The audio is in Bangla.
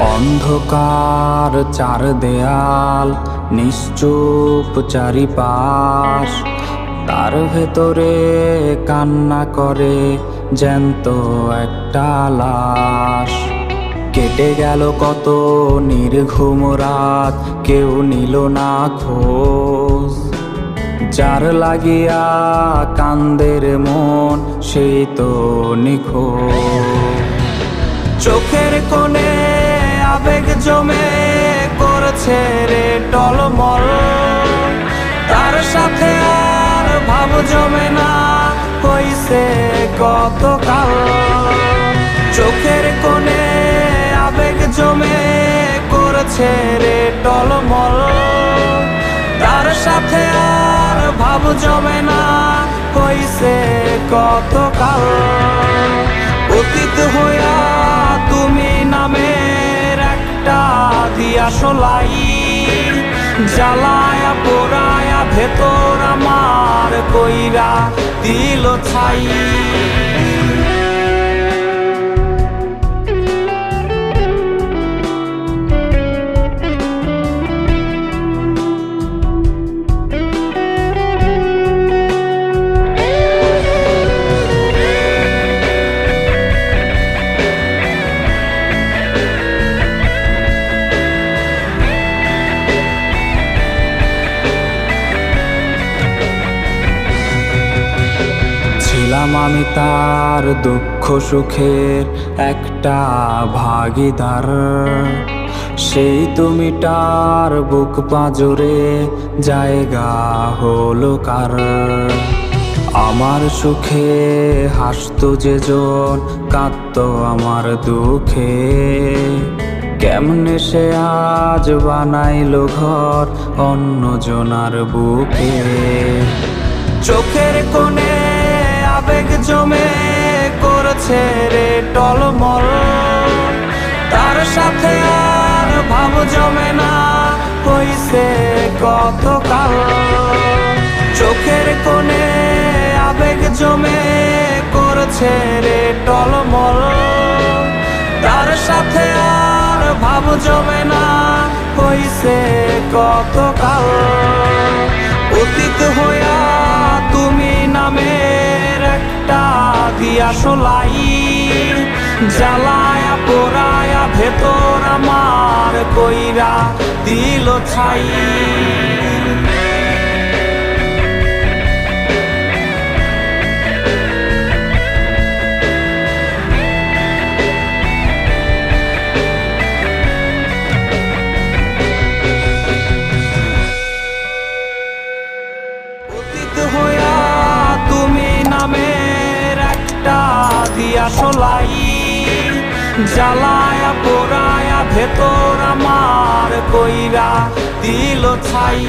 অন্ধকার চার দেয়াল, নিশ্চুপ চারিপাশ। তার ভেতরে কান্না করে জ্যান্ত একটা লাশ। কেটে গেল কত নির্ঘুম রাত, কেউ নিল না খোঁজ। যার লাগিয়া কান্দের মন, সেই তো নিখোঁজ। চোখের কোণে আবেগ জমে করছে রে টলমল। তার সাথে আর ভাব জমে না, হইছে গতকাল। চোখের কোণে আবেগ জমে করছে রে টলমল। তার সাথে আর ভাব জমে না, হইছে গতকাল। দিয়া সোলাই জ্বালায়া পোড়ায়া ভেতর আমার কইরা দিল ছাই। ছিলাম আমি তার দুঃখ সুখের একটা ভাগিদার। সেই তুমি তার বুক পাজরে, জায়গা হলো কার? আমার সুখে হাসতো যে জন কাঁদত আমার দুঃখে। কেমনে সে আজ বানাইলো ঘর অন্য জনার বুকে? চোখের কোণে জমে করছে রে টলমল। তার সাথে আর ভাব জমে না, হইছে গতকাল চোখের কোণে আবেগ জমে করছে রে টলমল। তার সাথে আর ভাব জমে না, হইছে গতকাল সোলাই জ্বালায়া পোড়ায়া ভেতর আমার কইরা দিল ছাই। সোলাই জ্বালায়া পোড়ায়া ভেতর আমার কইরা দিল ছাই।